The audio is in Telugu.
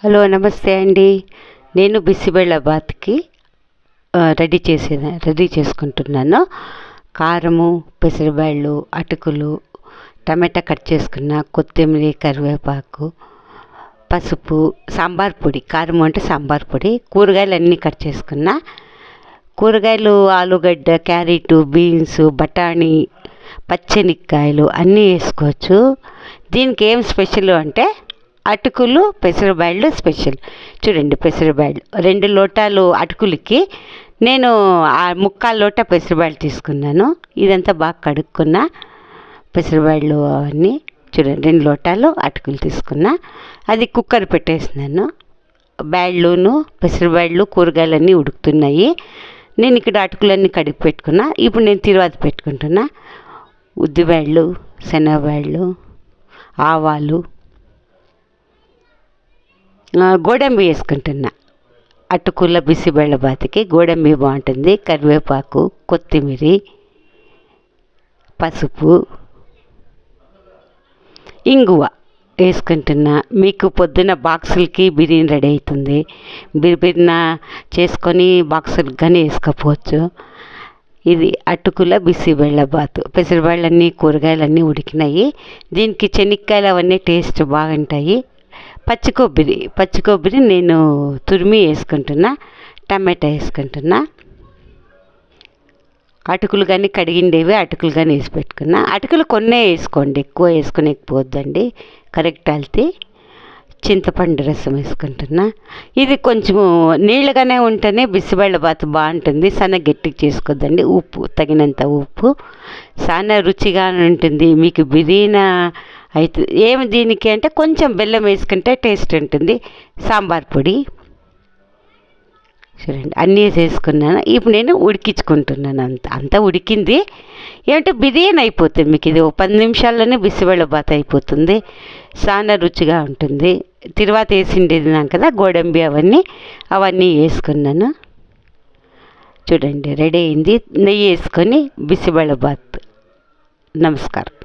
హలో నమస్తే అండి. నేను బిసిబెళ్ళబాత్కి రెడీ చేసే రెడీ చేసుకుంటున్నాను. కారము పెసరబ్యాళ్ళు అటుకులు టమాటా కట్ చేసుకున్న కొత్తిమీర కరివేపాకు పసుపు సాంబార్ పొడి కారం అంటే సాంబార్ పొడి కూరగాయలు అన్నీ కట్ చేసుకున్న కూరగాయలు ఆలుగడ్డ క్యారెట్ బీన్స్ బఠానీ పచ్చనిక్కాయలు అన్నీ వేసుకోవచ్చు. దీనికి ఏం స్పెషల్ అంటే అటుకులు పెసరబ్యాళ్ళు స్పెషల్. చూడండి పెసరబ్యాళ్ళు రెండు లోటాలు అటుకులకి. నేను ఆ ముక్కాలు లోట పెసరబ్యాళ్ళు తీసుకున్నాను. ఇదంతా బాగా కడుక్కున్న పెసరబ్యాళ్ళు అవన్నీ చూడండి రెండు లోటాలు అటుకులు తీసుకున్న. అది కుక్కర్ పెట్టేసినాను బ్యాళ్ళును పెసరబ్యాళ్ళు కూరగాయలు అన్నీ ఉడుకుతున్నాయి. నేను ఇక్కడ అటుకులన్నీ కడిగి పెట్టుకున్నా. ఇప్పుడు నేను తిరువాత పెట్టుకుంటున్నా. ఉద్దిబ్యాళ్ళు శనగబ్యాళ్ళు ఆవాలు గోడంబి వేసుకుంటున్నా. అటుకుల బిసిబెళ్ళబాత్కి గోడంబి బాగుంటుంది. కరివేపాకు కొత్తిమీర పసుపు ఇంగువ వేసుకుంటున్నా. మీకు పొద్దున బాక్సులకి బిర్యానీ రెడీ అవుతుంది. బిర్బిర్న చేసుకొని బాక్సులకు కానీ వేసుకోపోవచ్చు ఇది అటుకుల బిసిబెళ్ళబాత్ పెసరబ్యాళ్ళన్నీ కూరగాయలన్నీ ఉడికినాయి. దీనికి చెనిక్కాయలు అవన్నీ టేస్ట్ బాగుంటాయి. పచ్చి కొబ్బరి పచ్చి కొబ్బరి నేను తురిమి వేసుకుంటున్నా టమాటా వేసుకుంటున్నా. అటుకులు కానీ కడిగిండేవి అటుకులు కానీ వేసి పెట్టుకున్నా. అటుకులు కొన్నే వేసుకోండి ఎక్కువ వేసుకునేకపోద్దండి కరెక్ట్ అల్తి చింతపండు రసం వేసుకుంటున్నా. ఇది కొంచెము నీళ్ళగానే ఉంటేనే బిసిబెళ్ళబాత్ బాగుంటుంది సన్న గట్టిగా చేసుకోద్దండి ఉప్పు తగినంత ఉప్పు. చాలా రుచిగా ఉంటుంది మీకు బిర్యానీ అయితే ఏమి దీనికి అంటే కొంచెం బెల్లం వేసుకుంటే టేస్ట్ ఉంటుంది. సాంబార్ పొడి. చూడండి అన్నీ వేసుకున్నాను ఇప్పుడు నేను ఉడికించుకుంటున్నాను అంత. అంతా ఉడికింది. ఏమంటే బిర్యానీ అయిపోతుంది మీకు. ఇది ఒక పది నిమిషాల్లోనే బిసిబెళ్ళబాత్ అయిపోతుంది. చాలా రుచిగా ఉంటుంది. తర్వాత వేసిండేదినాం కదా గోడంబి అవన్నీ. అవన్నీ వేసుకున్నాను. చూడండి రెడీ అయింది. నెయ్యి వేసుకొని బిసిబెళ్ళబాత్ నమస్కారం.